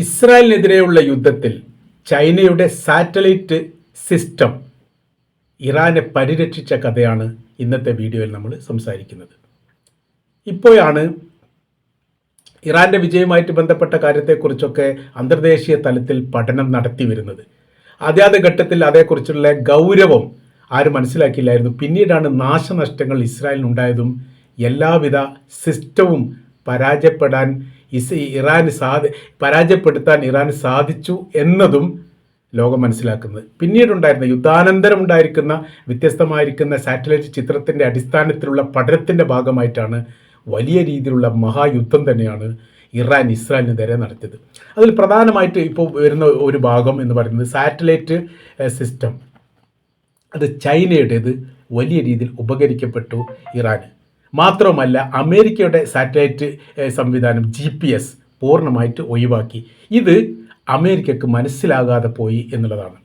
ഇസ്രായേലിനെതിരെയുള്ള യുദ്ധത്തിൽ ചൈനയുടെ satellite system ഇറാനെ പരിരക്ഷിച്ച കഥയാണ് ഇന്നത്തെ വീഡിയോയിൽ നമ്മൾ സംസാരിക്കുന്നത്. ഇപ്പോഴാണ് ഇറാന്റെ വിജയവുമായിട്ട് ബന്ധപ്പെട്ട കാര്യത്തെക്കുറിച്ചൊക്കെ അന്തർദേശീയ തലത്തിൽ പഠനം നടത്തി വരുന്നത്. അതാത് ഘട്ടത്തിൽ അതേക്കുറിച്ചുള്ള ഗൗരവം ആരും മനസ്സിലാക്കിയില്ലായിരുന്നു. പിന്നീടാണ് നാശനഷ്ടങ്ങൾ ഇസ്രായേലിനുണ്ടായതും എല്ലാവിധ സിസ്റ്റവും പരാജയപ്പെടാൻ ഇസ് ഇറാന് സാധി പരാജയപ്പെടുത്താൻ ഇറാന് സാധിച്ചു എന്നതും ലോകം മനസ്സിലാക്കുന്നത്. പിന്നീടുണ്ടായിരുന്ന യുദ്ധാനന്തരം ഉണ്ടായിരിക്കുന്ന വ്യത്യസ്തമായിരിക്കുന്ന സാറ്റലൈറ്റ് ചിത്രത്തിന്റെ അടിസ്ഥാനത്തിലുള്ള പഠനത്തിന്റെ ഭാഗമായിട്ടാണ് വലിയ രീതിയിലുള്ള മഹായുദ്ധം തന്നെയാണ് ഇറാൻ ഇസ്രായേലിന് നേരെ നടത്തിയത്. അതിൽ പ്രധാനമായിട്ട് ഇപ്പോൾ വരുന്ന ഒരു ഭാഗം എന്ന് പറയുന്നത് സാറ്റലൈറ്റ് സിസ്റ്റം. അത് ചൈനയുടേത് വലിയ രീതിയിൽ ഉപകരിക്കപ്പെട്ടു ഇറാന്. മാത്രമല്ല അമേരിക്കയുടെ സാറ്റലൈറ്റ് സംവിധാനം ജി പി എസ് പൂർണമായിട്ട് ഒഴിവാക്കി. ഇത് അമേരിക്കക്ക് മനസ്സിലാകാതെ പോയി എന്നുള്ളതാണ്.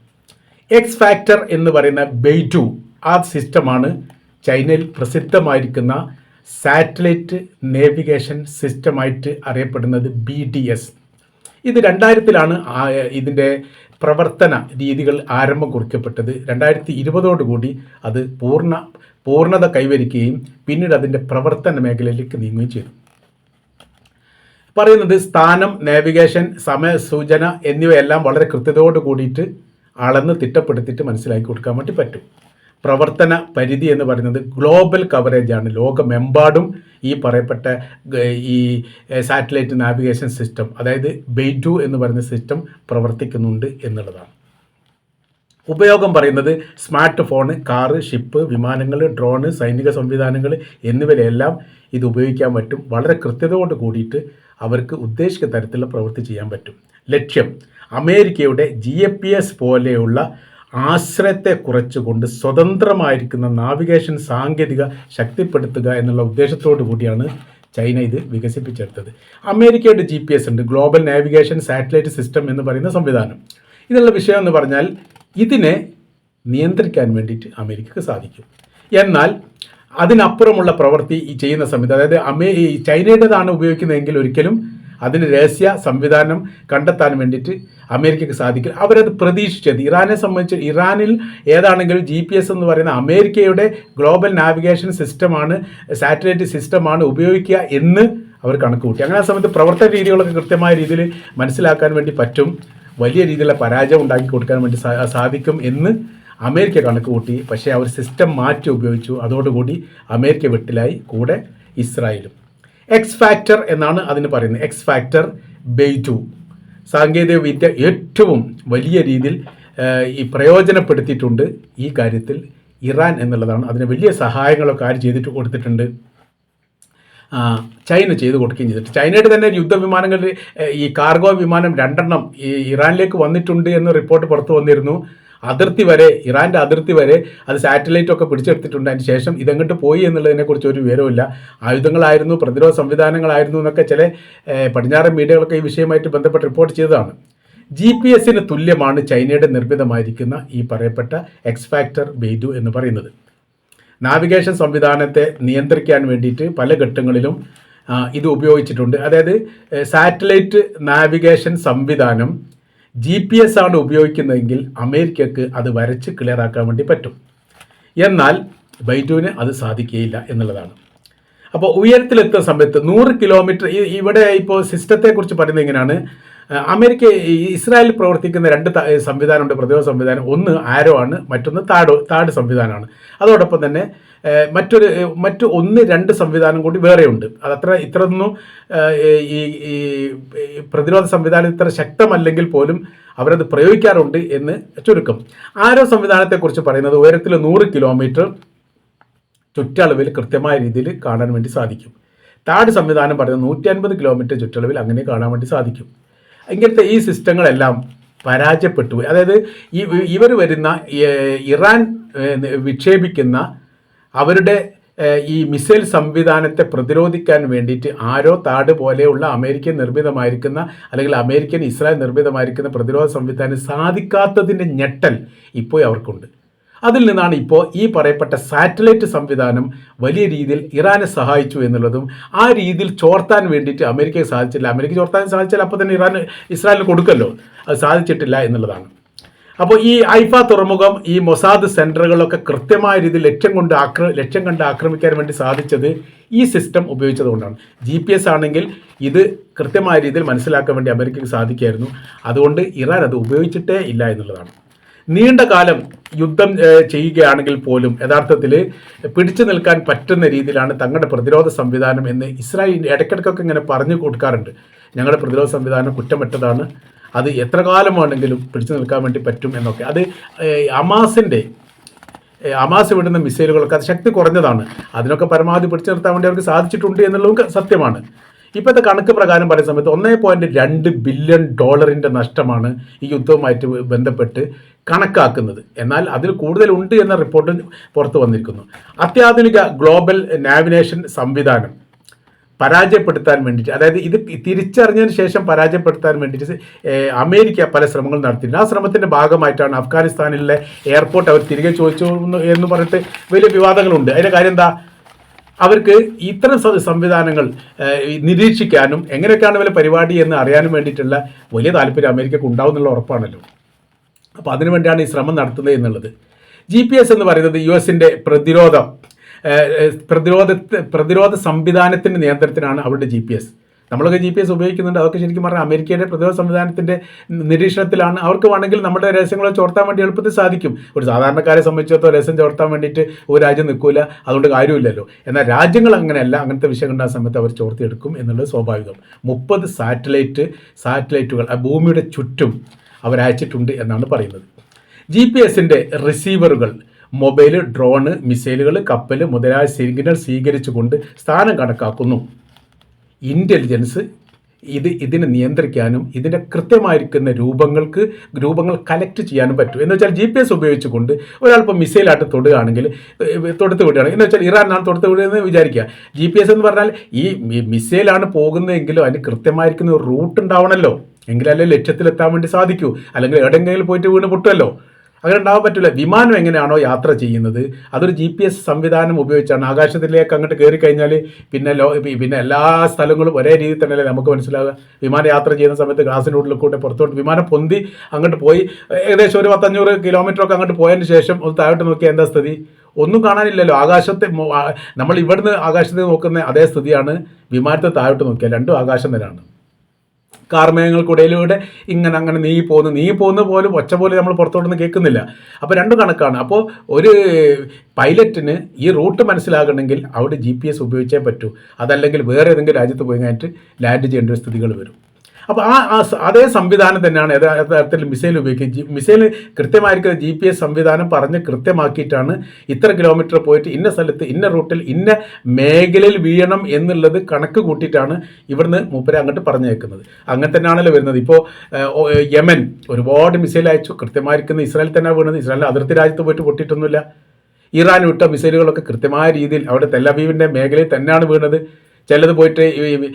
എക്സ് ഫാക്ടർ എന്ന് പറയുന്ന ബെയ്റ്റു ആ സിസ്റ്റമാണ് ചൈനയിൽ പ്രസിദ്ധമായിരിക്കുന്ന സാറ്റലൈറ്റ് നേവിഗേഷൻ സിസ്റ്റമായിട്ട് അറിയപ്പെടുന്നത് ബി ഡി എസ്. ഇത് രണ്ടായിരത്തിലാണ് ഇതിന്റെ പ്രവർത്തന രീതികൾ ആരംഭം കുറിക്കപ്പെട്ടത് രണ്ടായിരത്തി ഇരുപതോടുകൂടി അത് പൂർണ പൂർണത കൈവരിക്കുകയും പിന്നീട് അതിന്റെ പ്രവർത്തന മേഖലയിലേക്ക് നീങ്ങുകയും ചെയ്തു. പറയുന്നത് സ്ഥാനം നാവിഗേഷൻ സമയ സൂചന എന്നിവയെല്ലാം വളരെ കൃത്യതയോട് കൂടിയിട്ട് അളന്ന് തിട്ടപ്പെടുത്തിയിട്ട് മനസ്സിലാക്കി കൊടുക്കാൻ വേണ്ടി പറ്റും. പ്രവർത്തന പരിധി എന്ന് പറയുന്നത് ഗ്ലോബൽ കവറേജാണ് ലോകമെമ്പാടും ഈ പറയപ്പെട്ട ഈ സാറ്റലൈറ്റ് നാവിഗേഷൻ സിസ്റ്റം അതായത് ബെയ്റ്റു എന്ന് പറയുന്ന സിസ്റ്റം പ്രവർത്തിക്കുന്നുണ്ട് എന്നുള്ളതാണ്. ഉപയോഗം പറയുന്നത് സ്മാർട്ട് ഫോണ് കാറ് ഷിപ്പ് വിമാനങ്ങൾ ഡ്രോണ് സൈനിക സംവിധാനങ്ങൾ എന്നിവയിലെല്ലാം ഇത് ഉപയോഗിക്കാൻ പറ്റും. വളരെ കൃത്യതയോട് കൂടിയിട്ട് അവർക്ക് ഉദ്ദേശിക്കുന്ന തരത്തിലുള്ള പ്രവൃത്തി ചെയ്യാൻ പറ്റും. ലക്ഷ്യം അമേരിക്കയുടെ ജി എ പി എസ് പോലെയുള്ള ആശ്രയത്തെ കുറച്ചുകൊണ്ട് സ്വതന്ത്രമായിരിക്കുന്ന നാവിഗേഷൻ സാങ്കേതിക ശക്തിപ്പെടുത്തുക എന്നുള്ള ഉദ്ദേശത്തോടു കൂടിയാണ് ചൈന ഇത് വികസിപ്പിച്ചെടുത്തത്. അമേരിക്കയുടെ ജി പി എസ് ഉണ്ട് ഗ്ലോബൽ നാവിഗേഷൻ സാറ്റലൈറ്റ് സിസ്റ്റം എന്ന് പറയുന്ന സംവിധാനം. ഇതിനുള്ള വിഷയം എന്ന് പറഞ്ഞാൽ ഇതിനെ നിയന്ത്രിക്കാൻ വേണ്ടിയിട്ട് അമേരിക്കക്ക് സാധിക്കും. എന്നാൽ അതിനപ്പുറമുള്ള പ്രവൃത്തി ഈ ചെയ്യുന്ന സമയത്ത് അതായത് അമേ ചൈനയുടേതാണ് ഉപയോഗിക്കുന്നതെങ്കിൽ ഒരിക്കലും അതിന് രഹസ്യ സംവിധാനം കണ്ടെത്താൻ വേണ്ടിയിട്ട് അമേരിക്കക്ക് സാധിക്കില്ല. അവരത് പ്രതീക്ഷിച്ചത്. ഇറാനെ സംബന്ധിച്ച് ഇറാനിൽ ഏതാണെങ്കിലും ജി പി എസ് എന്ന് പറയുന്ന അമേരിക്കയുടെ ഗ്ലോബൽ നാവിഗേഷൻ സിസ്റ്റമാണ് സാറ്റലൈറ്റ് സിസ്റ്റമാണ് ഉപയോഗിക്കുക എന്ന് അവർ കണക്ക് കൂട്ടി അങ്ങനെ ആ സമയത്ത് പ്രവർത്തന രീതികളൊക്കെ കൃത്യമായ രീതിയിൽ മനസ്സിലാക്കാൻ വേണ്ടി പറ്റും. വലിയ രീതിയിലുള്ള പരാജയം ഉണ്ടാക്കി കൊടുക്കാൻ വേണ്ടി സാധിക്കും എന്ന് അമേരിക്ക കണക്ക് കൂട്ടി പക്ഷേ അവർ സിസ്റ്റം മാറ്റി ഉപയോഗിച്ചു. അതോടുകൂടി അമേരിക്ക വെട്ടിലായി. കൂടെ ഇസ്രായേലും. എക്സ് ഫാക്ടർ എന്നാണ് അതിന് പറയുന്നത്. എക്സ് ഫാക്ടർ ബേ ബെയ്റ്റു സാങ്കേതിക വിദ്യ ഏറ്റവും വലിയ രീതിയിൽ ഈ പ്രയോജനപ്പെടുത്തിയിട്ടുണ്ട് ഈ കാര്യത്തിൽ ഇറാൻ എന്നുള്ളതാണ്. അതിന് വലിയ സഹായങ്ങളൊക്കെ ആര് ചെയ്തിട്ട് കൊടുത്തിട്ടുണ്ട്? ചൈന ചെയ്ത് കൊടുക്കുകയും ചെയ്തിട്ട് ചൈനയുടെ തന്നെ യുദ്ധവിമാനങ്ങളിൽ ഈ കാർഗോ വിമാനം രണ്ടെണ്ണം ഈ ഇറാനിലേക്ക് വന്നിട്ടുണ്ട് എന്ന് റിപ്പോർട്ട് പുറത്തു വന്നിരുന്നു. അതിർത്തി വരെ ഇറാന്റെ അതിർത്തി വരെ അത് സാറ്റലൈറ്റ് ഒക്കെ പിടിച്ചെടുത്തിട്ടുണ്ട്. അതിന് ശേഷം ഇതങ്ങോട്ട് പോയി എന്നുള്ളതിനെക്കുറിച്ച് ഒരു വിവരമില്ല ആയുധങ്ങളായിരുന്നു പ്രതിരോധ സംവിധാനങ്ങളായിരുന്നു എന്നൊക്കെ ചില പടിഞ്ഞാറൻ മീഡിയകളൊക്കെ ഈ വിഷയമായിട്ട് ബന്ധപ്പെട്ട് റിപ്പോർട്ട് ചെയ്തതാണ്. ജി പി എസിന് തുല്യമാണ് ചൈനയുടെ നിർമ്മിതമായിരിക്കുന്ന ഈ പറയപ്പെട്ട എക്സ് ഫാക്ടർ എന്ന് പറയുന്നത്. നാവിഗേഷൻ സംവിധാനത്തെ നിയന്ത്രിക്കാൻ വേണ്ടിയിട്ട് പല ഘട്ടങ്ങളിലും ഇത് ഉപയോഗിച്ചിട്ടുണ്ട്. അതായത് സാറ്റലൈറ്റ് നാവിഗേഷൻ സംവിധാനം ജി പി എസ് ആണ് ഉപയോഗിക്കുന്നതെങ്കിൽ അമേരിക്കക്ക് അത് വരച്ച് ക്ലിയർ ആക്കാൻ വേണ്ടി പറ്റും. എന്നാൽ ബൈജുവിന് അത് സാധിക്കുകയില്ല എന്നുള്ളതാണ്. അപ്പോൾ ഉയരത്തിലെത്തുന്ന സമയത്ത് നൂറ് കിലോമീറ്റർ ഇവിടെ ഇപ്പോൾ സിസ്റ്റത്തെക്കുറിച്ച് പറയുന്നത് ഇങ്ങനെയാണ് ആ, അമേരിക്ക ഇസ്രായേലിൽ പ്രവർത്തിക്കുന്ന രണ്ട് സംവിധാനമുണ്ട് പ്രതിരോധ സംവിധാനം. ഒന്ന് ആരോ ആണ് മറ്റൊന്ന് താട് താട് സംവിധാനമാണ്. അതോടൊപ്പം തന്നെ മറ്റൊരു മറ്റ് ഒന്ന് രണ്ട് സംവിധാനം കൂടി വേറെയുണ്ട്. അതത്ര ഇത്രയൊന്നും ഈ ഈ പ്രതിരോധ സംവിധാനം ഇത്ര ശക്തമല്ലെങ്കിൽ പോലും അവരത് പ്രയോഗിക്കാറുണ്ട് എന്ന് ചുരുക്കം. ആരോ സംവിധാനത്തെക്കുറിച്ച് പറയുന്നത് ഉയരത്തിൽ നൂറ് കിലോമീറ്റർ ചുറ്റളവിൽ കൃത്യമായ രീതിയിൽ കാണാൻ വേണ്ടി സാധിക്കും. താട് സംവിധാനം പറയുന്നത് നൂറ്റി അൻപത് കിലോമീറ്റർ ചുറ്റളവിൽ അങ്ങനെ കാണാൻ വേണ്ടി സാധിക്കും. ഇങ്ങനത്തെ ഈ സിസ്റ്റങ്ങളെല്ലാം പരാജയപ്പെട്ടു. അതായത് ഈ ഇവർ വരുന്ന ഇറാൻ വിക്ഷേപിക്കുന്ന അവരുടെ ഈ മിസൈൽ സംവിധാനത്തെ പ്രതിരോധിക്കാൻ വേണ്ടിയിട്ട് ആരോ താട് പോലെയുള്ള അമേരിക്കൻ നിർമ്മിതമായിരിക്കുന്ന അല്ലെങ്കിൽ അമേരിക്കൻ ഇസ്രായേൽ നിർമ്മിതമായിരിക്കുന്ന പ്രതിരോധ സംവിധാനം സാധിക്കാത്തതിന്റെ ഞെട്ടൽ ഇപ്പോൾ അവർക്കുണ്ട് അതിൽ നിന്നാണ് ഇപ്പോൾ ഈ പറയപ്പെട്ട സാറ്റലൈറ്റ് സംവിധാനം വലിയ രീതിയിൽ ഇറാനെ സഹായിച്ചു എന്നുള്ളതും ആ രീതിയിൽ ചോർത്താൻ വേണ്ടിയിട്ട് അമേരിക്കയ്ക്ക് സാധിച്ചില്ല. അമേരിക്ക ചോർത്താൻ സാധിച്ചാൽ അപ്പോൾ തന്നെ ഇറാൻ ഇസ്രായേലിന് കൊടുക്കല്ലോ. അത് സാധിച്ചിട്ടില്ല എന്നുള്ളതാണ്. അപ്പോൾ ഈ ഐഫ തുറമുഖം ഈ മൊസാദ് സെന്ററുകളൊക്കെ കൃത്യമായ രീതിയിൽ ലക്ഷ്യം കൊണ്ട് ആക്ര ലക്ഷ്യം കണ്ട് ആക്രമിക്കാൻ വേണ്ടി സാധിച്ചത് ഈ സിസ്റ്റം ഉപയോഗിച്ചതുകൊണ്ടാണ് ജി പി എസ് ആണെങ്കിൽ ഇത് കൃത്യമായ രീതിയിൽ മനസ്സിലാക്കാൻ വേണ്ടി അമേരിക്കയ്ക്ക് സാധിക്കുമായിരുന്നു അതുകൊണ്ട് ഇറാൻ അത് ഉപയോഗിച്ചിട്ടേ ഇല്ല എന്നുള്ളതാണ്. നീണ്ട കാലം യുദ്ധം ചെയ്യുകയാണെങ്കിൽ പോലും യഥാർത്ഥത്തിൽ പിടിച്ചു നിൽക്കാൻ പറ്റുന്ന രീതിയിലാണ് തങ്ങളുടെ പ്രതിരോധ സംവിധാനം എന്ന് ഇസ്രായേൽ ഇടയ്ക്കിടയ്ക്കൊക്കെ ഇങ്ങനെ പറഞ്ഞു കൊടുക്കാറുണ്ട്. ഞങ്ങളുടെ പ്രതിരോധ സംവിധാനം കുറ്റമറ്റതാണ്. അത് എത്ര കാലമാണെങ്കിലും പിടിച്ചു നിൽക്കാൻ വേണ്ടി പറ്റും എന്നൊക്കെ. അത് അമാസിന്റെ അമാസ് വിടുന്ന മിസൈലുകളൊക്കെ അത് ശക്തി കുറഞ്ഞതാണ്. അതിനൊക്കെ പരമാവധി പിടിച്ചു നിർത്താൻ വേണ്ടി അവർക്ക് സാധിച്ചിട്ടുണ്ട് എന്നുള്ളതും സത്യമാണ്. ഇപ്പോഴത്തെ കണക്ക് പ്രകാരം പറയുന്ന സമയത്ത് ഒന്നേ പോയിന്റ് രണ്ട് ബില്യൺ ഡോളറിന്റെ നഷ്ടമാണ് ഈ യുദ്ധവുമായിട്ട് ബന്ധപ്പെട്ട് കണക്കാക്കുന്നത്. എന്നാൽ അതിൽ കൂടുതൽ ഉണ്ട് എന്ന റിപ്പോർട്ട് പുറത്തു വന്നിരിക്കുന്നു. അത്യാധുനിക ഗ്ലോബൽ നാവിനേഷൻ സംവിധാനം പരാജയപ്പെടുത്താൻ വേണ്ടിയിട്ട് അതായത് ഇത് തിരിച്ചറിഞ്ഞതിന് ശേഷം പരാജയപ്പെടുത്താൻ വേണ്ടിയിട്ട് അമേരിക്ക പല ശ്രമങ്ങൾ നടത്തിയിട്ടുണ്ട്. ആ ശ്രമത്തിന്റെ ഭാഗമായിട്ടാണ് അഫ്ഗാനിസ്ഥാനിലെ എയർപോർട്ട് അവർ തിരികെ ചോദിച്ചു എന്ന് പറഞ്ഞിട്ട് വലിയ വിവാദങ്ങളുണ്ട്. അതിന്റെ കാര്യം എന്താ? അവർക്ക് ഇത്തരം സംവിധാനങ്ങൾ നിരീക്ഷിക്കാനും എങ്ങനെയൊക്കെയാണ് വലിയ പരിപാടി എന്ന് അറിയാനും വേണ്ടിയിട്ടുള്ള വലിയ താല്പര്യം അമേരിക്കക്ക് ഉണ്ടാവും എന്നുള്ള ഉറപ്പാണല്ലോ. അപ്പോൾ അതിനുവേണ്ടിയാണ് ഈ ശ്രമം നടത്തുന്നത് എന്നുള്ളത്. ജി പി എസ് എന്ന് പറയുന്നത് യു എസിന്റെ പ്രതിരോധം പ്രതിരോധ പ്രതിരോധ സംവിധാനത്തിന്റെ നിയന്ത്രണത്തിനാണ് അവരുടെ ജി പി എസ് നമ്മളൊക്കെ ജി പി എസ് ഉപയോഗിക്കുന്നുണ്ട്. അതൊക്കെ ശരിക്കും പറഞ്ഞാൽ അമേരിക്കയുടെ പ്രതിരോധ സംവിധാനത്തിന്റെ നിരീക്ഷണത്തിലാണ്. അവർക്ക് വേണമെങ്കിൽ നമ്മുടെ രഹസ്യങ്ങളെ ചോർത്താൻ വേണ്ടി എളുപ്പത്തിൽ സാധിക്കും. ഒരു സാധാരണക്കാരെ സംബന്ധിച്ചിടത്തോളം രഹസ്യം ചോർത്താൻ വേണ്ടിയിട്ട് ഒരു രാജ്യം നിൽക്കില്ല അതുകൊണ്ട് കാര്യമില്ലല്ലോ. എന്നാൽ രാജ്യങ്ങൾ അങ്ങനെയല്ല. അങ്ങനത്തെ വിഷയം ഉണ്ടാകുന്ന സമയത്ത് അവർ ചോർത്തിയെടുക്കും എന്നുള്ളത് സ്വാഭാവികം. മുപ്പത് സാറ്റലൈറ്റ് സാറ്റലൈറ്റുകൾ ഭൂമിയുടെ ചുറ്റും അവരയച്ചിട്ടുണ്ട് എന്നാണ് പറയുന്നത്. ജി പി എസിന്റെ റിസീവറുകൾ മൊബൈൽ ഡ്രോണ് മിസൈലുകൾ കപ്പൽ മുതലായ സിഗ്നൽ സ്വീകരിച്ചുകൊണ്ട് സ്ഥാനം കണക്കാക്കുന്നു. ഇന്റലിജൻസ് ഇത് ഇതിനെ നിയന്ത്രിക്കാനും ഇതിന്റെ കൃത്യമായിരിക്കുന്ന രൂപങ്ങൾക്ക് രൂപങ്ങൾ കലക്ട് ചെയ്യാനും പറ്റും. എന്ന് വെച്ചാൽ ജി പി എസ് ഉപയോഗിച്ചുകൊണ്ട് ഒരാളിപ്പോൾ മിസൈലായിട്ട് തൊടുകയാണെങ്കിൽ തൊടുത്ത് വിടുകയാണ് എന്ന് വെച്ചാൽ ഇറാനാണ് തൊടുത്ത് വിടുകയെന്ന് വിചാരിക്കുക. ജി പി എസ് എന്ന് പറഞ്ഞാൽ ഈ മിസൈലാണ് പോകുന്നതെങ്കിലും അതിന് കൃത്യമായിരിക്കുന്ന ഒരു റൂട്ട് ഉണ്ടാവണമല്ലോ എങ്കിലല്ലേ ലക്ഷ്യത്തിലെത്താൻ വേണ്ടി സാധിക്കൂ. അല്ലെങ്കിൽ എവിടെയെങ്കിലും പോയിട്ട് വീണ് പൊട്ടുമല്ലോ അങ്ങനെ ഉണ്ടാവാൻ പറ്റില്ല വിമാനം എങ്ങനെയാണോ യാത്ര ചെയ്യുന്നത് അതൊരു ജി പി എസ് സംവിധാനം ഉപയോഗിച്ചാണ്. ആകാശത്തിലേക്ക് അങ്ങോട്ട് കയറി കഴിഞ്ഞാൽ പിന്നെ ലോ പിന്നെ എല്ലാ സ്ഥലങ്ങളും ഒരേ രീതിയിൽ തന്നെയല്ലേ നമുക്ക് മനസ്സിലാകുക വിമാന യാത്ര ചെയ്യുന്ന സമയത്ത് ഗ്ലാസിന്റെ ഉള്ളിൽ കൂടെ പുറത്തോട്ട് വിമാനം പൊന്തി അങ്ങോട്ട് പോയി. ഏകദേശം ഒരു പത്തഞ്ഞൂറ് കിലോമീറ്റർ ഒക്കെ അങ്ങോട്ട് പോയതിന് ശേഷം ഒന്ന് താഴോട്ട് നോക്കിയാൽ എന്താ സ്ഥിതി? ഒന്നും കാണാനില്ലല്ലോ. ആകാശത്തെ നമ്മൾ ഇവിടുന്ന് ആകാശത്തെ നോക്കുന്ന അതേ സ്ഥിതിയാണ് വിമാനത്തെ താഴോട്ട് നോക്കിയാൽ രണ്ടും ആകാശം തന്നെയാണ് കാർമേഘങ്ങൾക്കിടയിലൂടെ ഇങ്ങനെ അങ്ങനെ നീ പോകുന്നു നീ പോകുന്ന പോലും ഒച്ച പോലെ നമ്മൾ പുറത്തോട്ടൊന്നും കേൾക്കുന്നില്ല. അപ്പോൾ രണ്ട് കണക്കാണ്. അപ്പോൾ ഒരു പൈലറ്റിന് ഈ റൂട്ട് മനസ്സിലാകണമെങ്കിൽ അവിടെ ജി പി എസ് ഉപയോഗിച്ചേ പറ്റൂ. അതല്ലെങ്കിൽ വേറെ ഏതെങ്കിലും രാജ്യത്ത് പോയി കഴിഞ്ഞിട്ട് ലാൻഡ് ചെയ്യേണ്ട ഒരു സ്ഥിതികൾ വരും. അപ്പോൾ ആ അതേ സംവിധാനം തന്നെയാണ് യഥാ- യഥാർത്ഥത്തിൽ മിസൈൽ ഉപയോഗിക്കുക. മിസൈൽ കൃത്യമായിരിക്കുന്ന ജി പി എസ് സംവിധാനം പറഞ്ഞ് കൃത്യമാക്കിയിട്ടാണ് ഇത്ര കിലോമീറ്റർ പോയിട്ട് ഇന്ന സ്ഥലത്ത് ഇന്ന റൂട്ടിൽ ഇന്ന മേഖലയിൽ വീഴണം എന്നുള്ളത് കണക്ക് കൂട്ടിയിട്ടാണ് ഇവിടുന്ന് മൂപ്പരെ അങ്ങോട്ട് പറഞ്ഞേക്കുന്നത് അങ്ങനെ തന്നെയാണല്ലോ വരുന്നത്. ഇപ്പോൾ യമൻ ഒരുപാട് മിസൈൽ അയച്ചു. കൃത്യമായിരിക്കുന്ന ഇസ്രായേൽ തന്നെ വീണത്. ഇസ്രായേൽ അതിർത്തി രാജ്യത്ത് പോയിട്ട് പൊട്ടിയിട്ടൊന്നുമില്ല. ഇറാൻ വിട്ട മിസൈലുകളൊക്കെ കൃത്യമായ രീതിയിൽ അവിടെ തെല്ലബീവിന്റെ മേഖലയിൽ തന്നെയാണ് വീണത്. ചിലത് പോയിട്ട് ഈ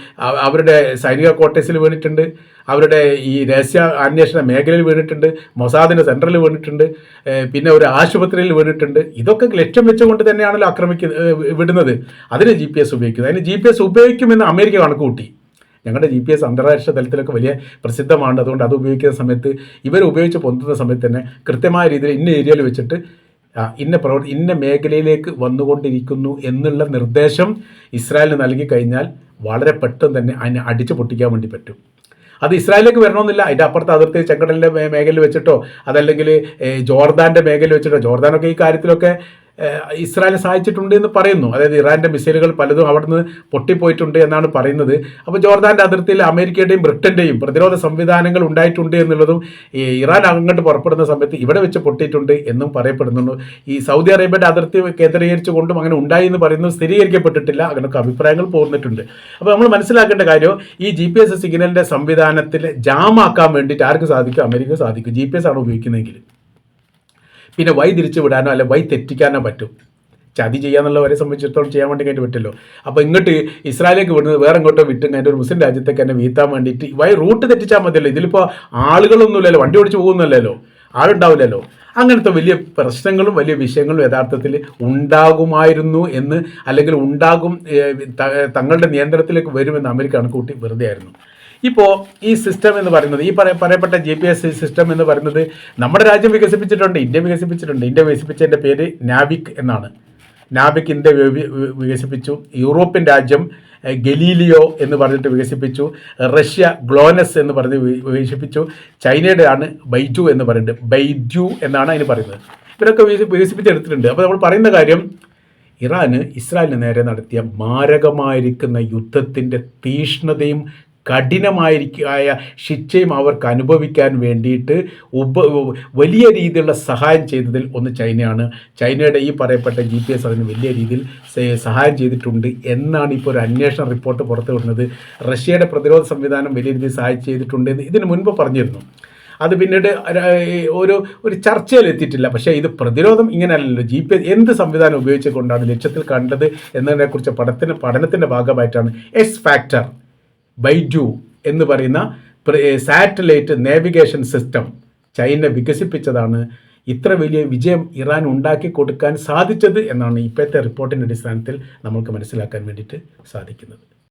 അവരുടെ സൈനിക ക്വാർട്ടേഴ്സിൽ വീണിട്ടുണ്ട്. അവരുടെ ഈ രഹസ്യ അന്വേഷണ മേഖലയിൽ വീണിട്ടുണ്ട്. മൊസാദിന്റെ സെൻട്രലിൽ വീണിട്ടുണ്ട്. പിന്നെ ഒരു ആശുപത്രിയിൽ വീണിട്ടുണ്ട്. ഇതൊക്കെ ലക്ഷ്യം വെച്ചുകൊണ്ട് തന്നെയാണല്ലോ ആക്രമിക്കുന്നത് വിടുന്നത്. അതിന് ജി പി എസ് ഉപയോഗിക്കുന്നത് അതിന് ജി പി എസ് ഉപയോഗിക്കുമെന്ന് അമേരിക്ക കണക്ക് കൂട്ടി ഞങ്ങളുടെ ജി പി എസ് അന്താരാഷ്ട്ര തലത്തിലൊക്കെ വലിയ പ്രസിദ്ധമാണ്. അതുകൊണ്ട് അത് ഉപയോഗിക്കുന്ന സമയത്ത് ഇവർ ഉപയോഗിച്ച് പൊന്തുന്ന സമയത്ത് തന്നെ കൃത്യമായ രീതിയിൽ ഇന്ന ഏരിയയിൽ വെച്ചിട്ട് ഇന്ന പ്രവർ ഇന്ന മേഖലയിലേക്ക് വന്നുകൊണ്ടിരിക്കുന്നു എന്നുള്ള നിർദ്ദേശം ഇസ്രായേലിന് നൽകി കഴിഞ്ഞാൽ വളരെ പെട്ടെന്ന് തന്നെ അതിനെ അടിച്ചു പൊട്ടിക്കാൻ വേണ്ടി പറ്റും. അത് ഇസ്രായേലിലേക്ക് വരണമെന്നില്ല. അതിന്റെ അപ്പുറത്ത് അതിർത്തി ചെങ്കടലിന്റെ മേഖലയിൽ വെച്ചിട്ടോ അതല്ലെങ്കിൽ ജോർദാന്റെ മേഖലയിൽ വെച്ചിട്ടോ ജോർദാനൊക്കെ ഈ കാര്യത്തിലൊക്കെ ഏഹ്, ഇസ്രായേലിനെ സഹായിച്ചിട്ടുണ്ട് എന്ന് പറയുന്നു. അതായത് ഇറാന്റെ മിസൈലുകൾ പലതും അവിടുന്ന് പൊട്ടിപ്പോയിട്ടുണ്ട് എന്നാണ് പറയുന്നത്. അപ്പോൾ ജോർദാന്റെ അതിർത്തിയിൽ അമേരിക്കയുടെയും ബ്രിട്ടന്റെയും പ്രതിരോധ സംവിധാനങ്ങൾ ഉണ്ടായിട്ടുണ്ട് എന്നുള്ളതും ഈ ഇറാൻ അങ്ങോട്ട് പുറപ്പെടുന്ന സമയത്ത് ഇവിടെ വെച്ച് പൊട്ടിയിട്ടുണ്ട് എന്നും പറയപ്പെടുന്നുണ്ട്. ഈ സൗദി അറേബ്യയുടെ അതിർത്തി കേന്ദ്രീകരിച്ചുകൊണ്ടും അങ്ങനെ ഉണ്ടായി എന്ന് പറയുന്നത് സ്ഥിരീകരിക്കപ്പെട്ടിട്ടില്ല. അങ്ങനെയൊക്കെ അഭിപ്രായങ്ങൾ പോന്നിട്ടുണ്ട്. അപ്പോൾ നമ്മൾ മനസ്സിലാക്കേണ്ട കാര്യം ഈ ജി പി എസ് സിഗ്നലിന്റെ സംവിധാനത്തിൽ ജാമാക്കാൻ വേണ്ടിയിട്ട് ആർക്ക് സാധിക്കും? അമേരിക്ക സാധിക്കും. ജി പി എസ് ആണ് ഉപയോഗിക്കുന്നതെങ്കിൽ. പിന്നെ വൈ തിരിച്ചു വിടാനോ അല്ലെ വൈ തെറ്റിക്കാനോ പറ്റും. ചതി ചെയ്യാന്നുള്ളവരെ സംബന്ധിച്ചിടത്തോളം ചെയ്യാൻ വേണ്ടി കഴിഞ്ഞിട്ട് പറ്റുമല്ലോ അപ്പോൾ ഇങ്ങോട്ട് ഇസ്രായേലേക്ക് വിടുന്നത് വേറെ ഇങ്ങോട്ടോ വിട്ടും കഴിഞ്ഞ ഒരു മുസ്ലിം രാജ്യത്തേക്ക് തന്നെ വീത്താൻ വേണ്ടിയിട്ട് വൈ റൂട്ട് തെറ്റിച്ചാൽ മതിയല്ലോ. ഇതിലിപ്പോൾ ആളുകളൊന്നുമില്ലല്ലോ വണ്ടി ഓടിച്ച് പോകുന്നില്ലല്ലോ ആളുണ്ടാവില്ലല്ലോ. അങ്ങനത്തെ വലിയ പ്രശ്നങ്ങളും വലിയ വിഷയങ്ങളും യഥാർത്ഥത്തിൽ ഉണ്ടാകുമായിരുന്നു എന്ന് അല്ലെങ്കിൽ ഉണ്ടാകും തങ്ങളുടെ നിയന്ത്രണത്തിലേക്ക് വരുമെന്ന് അമേരിക്ക കണക്കൂട്ടി വെറുതെ ആയിരുന്നു. ഇപ്പോൾ ഈ സിസ്റ്റം എന്ന് പറയുന്നത് ഈ പറയ പറയപ്പെട്ട ജി പി എസ് സിസ്റ്റം എന്ന് പറയുന്നത് നമ്മുടെ രാജ്യം വികസിപ്പിച്ചിട്ടുണ്ട് ഇന്ത്യ വികസിപ്പിച്ചിട്ടുണ്ട്. ഇന്ത്യ വികസിപ്പിച്ചതിന്റെ പേര് നാവിക് എന്നാണ്. നാവിക് ഇന്ത്യ വികസിപ്പിച്ചു. യൂറോപ്യൻ രാജ്യം ഗലീലിയോ എന്ന് പറഞ്ഞിട്ട് വികസിപ്പിച്ചു. റഷ്യ ഗ്ലോനസ് എന്ന് പറഞ്ഞ് വികസിപ്പിച്ചു. ചൈനയുടെ ആണ് ബൈജു എന്ന് പറയുന്നത്. ബൈജു എന്നാണ് അതിന് പറയുന്നത്. ഇവരൊക്കെ വികസി- വികസിപ്പിച്ചെടുത്തിട്ടുണ്ട്. അപ്പോൾ നമ്മൾ പറയുന്ന കാര്യം ഇറാന് ഇസ്രായേലിന് നേരെ നടത്തിയ മാരകമായിരിക്കുന്ന യുദ്ധത്തിന്റെ തീഷ്ണതയും കഠിനമായിരിക്കായ ശിക്ഷയും അവർക്ക് അനുഭവിക്കാൻ വേണ്ടിയിട്ട് ഉപ വലിയ രീതിയിലുള്ള സഹായം ചെയ്തതിൽ ഒന്ന് ചൈനയാണ്. ചൈനയുടെ ഈ പറയപ്പെട്ട ജി പി എസ് അതിന് വലിയ രീതിയിൽ സഹായം ചെയ്തിട്ടുണ്ട് എന്നാണ് ഇപ്പോൾ ഒരു അന്വേഷണ റിപ്പോർട്ട് പുറത്തു വിടുന്നത് റഷ്യയുടെ പ്രതിരോധ സംവിധാനം വലിയ രീതിയിൽ സഹായം ചെയ്തിട്ടുണ്ട് എന്ന് ഇതിനു മുൻപ് പറഞ്ഞിരുന്നു. അത് പിന്നീട് ഒരു- ഒരു ചർച്ചയിലെത്തിയിട്ടില്ല പക്ഷേ ഇത് പ്രതിരോധം ഇങ്ങനെയല്ലല്ലോ. ജി പി എന്ത് സംവിധാനം ഉപയോഗിച്ചുകൊണ്ടാണ് ലക്ഷ്യത്തിൽ കണ്ടത് എന്നതിനെക്കുറിച്ച് പഠനത്തിന് പഠനത്തിന്റെ ഭാഗമായിട്ടാണ് എസ് ഫാക്ടർ ബൈഡു എന്ന് പറയുന്ന സാറ്റലൈറ്റ് നാവിഗേഷൻ സിസ്റ്റം ചൈന വികസിപ്പിച്ചതാണ്. ഇത്ര വലിയ വിജയം ഇറാൻ ഉണ്ടാക്കി കൊടുക്കാൻ സാധിച്ചത് എന്നാണ് ഇപ്പോഴത്തെ റിപ്പോർട്ടിന്റെ അടിസ്ഥാനത്തിൽ നമുക്ക് മനസ്സിലാക്കാൻ വേണ്ടിയിട്ട് സാധിക്കുന്നത്.